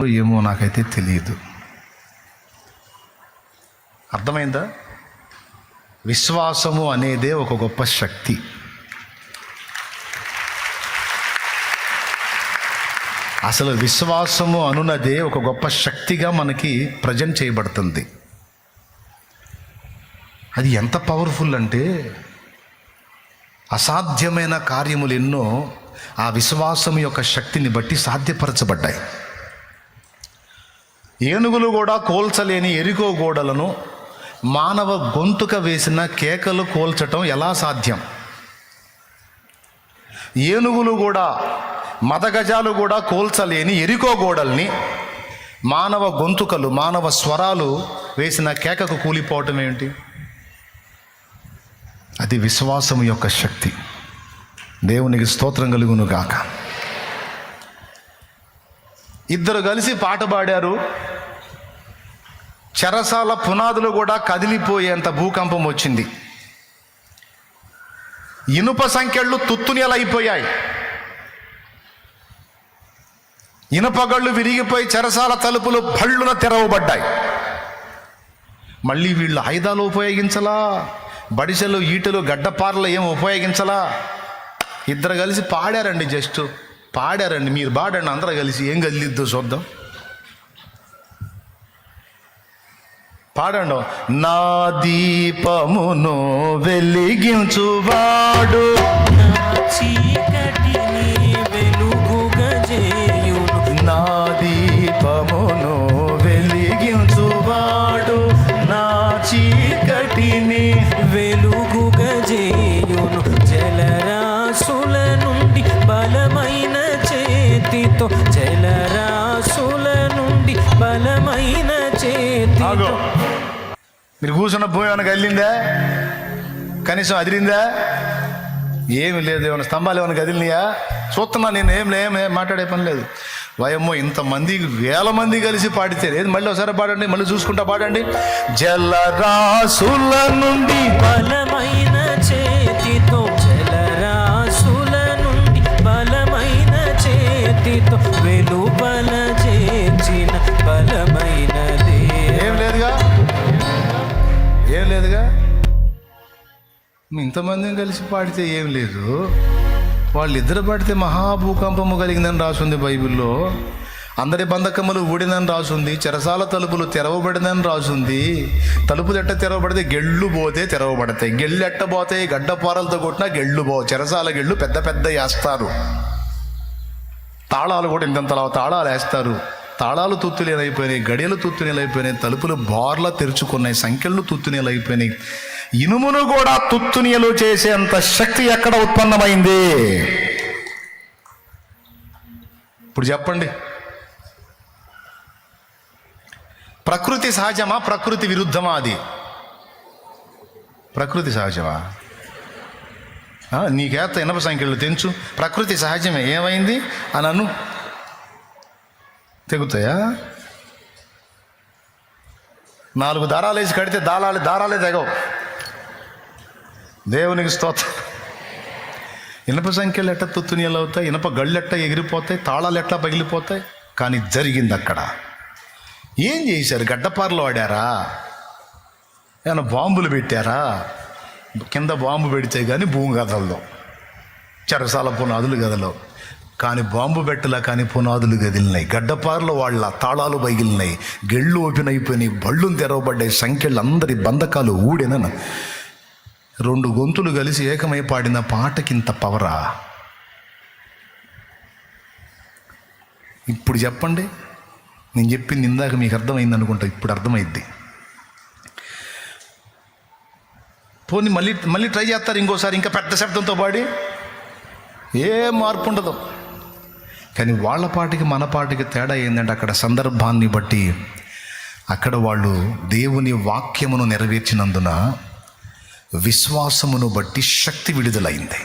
ఏమో నాకైతే తెలియదు. అర్థమైందా? విశ్వాసము అనేదే ఒక గొప్ప శక్తి. అసలు విశ్వాసము అనున్నదే ఒక గొప్ప శక్తిగా మనకి ప్రజెంట్ చేయబడుతుంది. అది ఎంత పవర్ఫుల్ అంటే అసాధ్యమైన కార్యములు ఎన్నో ఆ విశ్వాసం యొక్క శక్తిని బట్టి సాధ్యపరచబడ్డాయి. ఏనుగులు కూడా కోల్చలేని ఎరికో గోడలను మానవ గొంతుక వేసిన కేకలు కోల్చటం ఎలా సాధ్యం? ఏనుగులు కూడా మదగజాలు కూడా కోల్చలేని ఎరికో గోడల్ని మానవ గొంతుకలు మానవ స్వరాలు వేసిన కేకకు కూలిపోవటం ఏమిటి? అది విశ్వాసం యొక్క శక్తి. దేవునికి స్తోత్రం కలుగును గాక ఇద్దరు కలిసి పాట పాడారు. చెరసాల పునాదులు కూడా కదిలిపోయేంత భూకంపం వచ్చింది. ఇనుప సంఖ్యలు తుత్తునియలైపోయాయి. ఇనుపగళ్ళు విరిగిపోయి చెరసాల తలుపులు పళ్ళున తెరవబడ్డాయి. మళ్ళీ వీళ్ళు ఆయుధాలు ఉపయోగించలా? బడిసెలు ఈటలు గడ్డపారలు ఏం ఉపయోగించలా? ఇద్దరు కలిసి పాడారండి జస్ట్. పాడారండి మీరు పాడండి అందరూ కలిసి ఏం కదిలిద్దో చూద్దాం. పాడండి. నా దీపమును వెలిగించువాడు. చీకటిని వెలుగుగా చేయును నా దీపమును వెలిగించువాడు. నా చీకటిని వెలుగుగా చేయును జలరాశుల నుండి బలమైన చేతితో జలరాశుల నుండి బలమైన చేతితో. మీరు కూర్చున్న భూమి ఏమైనా కదిలిందా? కనీసం అదిరిందా ఏమి లేదు ఏమైనా స్తంభాలు ఏమైనా కదిలినాయా? చూస్తున్నా నేను ఏం లేం ఏం మాట్లాడే పని లేదు. వయమ్మో ఇంతమంది వేల మంది కలిసి పాడితే లేదు మళ్ళీ ఒకసారి పాడండి మళ్ళీ చూసుకుంటా పాడండి. జలరాసుల నుండి బలమైన చేతితో జలరాసుల నుండి బలమైన చేతితో వెలుపల చేర్చిన బలం ఇంతమందిని కలిసి పాడితే ఏం లేదు. వాళ్ళిద్దరు పాడితే మహాభూకంపము కలిగిందని రాసుంది బైబిల్లో. అందరి బంధకములు ఊడినని రాసుంది. చెరసాల తలుపులు తెరవబడినని రాసుంది. తలుపులు ఎట్ట తెరవబడితే గెళ్ళు పోతే తెరవబడతాయి. గెళ్ళు ఎట్ట పోతాయి? గడ్డపారలతో కొట్టినా గెళ్ళు పో చెరసాల గెళ్ళు పెద్ద పెద్ద వేస్తారు. తాళాలు కూడా ఇంతంతలా తాళాలు వేస్తారు. తాళాలు తుత్తులేలైపోయినాయి గడియలు తుత్తునేలైపోయినాయి తలుపులు బార్లా తెరుచుకున్నాయి సంఖ్యలు తుత్తునేలైపోయినాయి ఇనుమును కూడా తుత్తునియలు చేసేంత శక్తి ఎక్కడ ఉత్పన్నమైంది? ఇప్పుడు చెప్పండి. ప్రకృతి సహజమా? ప్రకృతి విరుద్ధమా అది? ప్రకృతి సహజమా? ఆ, నీకేత ఇనప సంఖ్యలు తెంచు. ప్రకృతి సహజమే. ఏమైంది? అని అను. తెగుతాయా? నాలుగు దారాలు వేసి కడితే దారాలు దారాలే తెగవు. దేవునికి స్తోత్రం. ఇనప సంఖ్యలు ఎట్ట తుత్తునీలు అవుతాయి? ఇనప గళ్ళు ఎట్ట ఎగిరిపోతాయి తాళాలు ఎట్లా పగిలిపోతాయి? కానీ జరిగింది అక్కడ. ఏం చేశారు? గడ్డపారలు వాడారా ఏమైనా బాంబులు పెట్టారా? కింద బాంబు పెడితే కానీ భూమి కదలదు. చెరసాల పునాదులు కదలవు. కానీ బాంబు పెట్టలా కానీ పునాదులు కదిలినాయి. గడ్డపారలు వాళ్ళ తాళాలు పగిలినాయి. గెళ్ళు ఓపెన్ అయిపోయినాయి. బళ్ళు తెరవబడ్డాయి. సంఖ్యలు అందరి బంధకాలు ఊడెనను. రెండు గొంతులు కలిసి ఏకమై పాడిన పాటకింత పవరా ఇప్పుడు చెప్పండి. నేను చెప్పింది ఇందాక మీకు అర్థమైంది అనుకుంటా ఇప్పుడు అర్థమైద్ది. పోనీ మళ్ళీ మళ్ళీ ట్రై చేస్తారు ఇంకోసారి ఇంకా పెద్ద శబ్దంతో పాడి. ఏ మార్పు ఉండదు. కానీ వాళ్ళ పాటికి మన పాటికి తేడా ఏంటంటే అక్కడ సందర్భాన్ని బట్టి అక్కడ వాళ్ళు దేవుని వాక్యమును నెరవేర్చినందున విశ్వాసమును బట్టి శక్తి విడుదలైంది.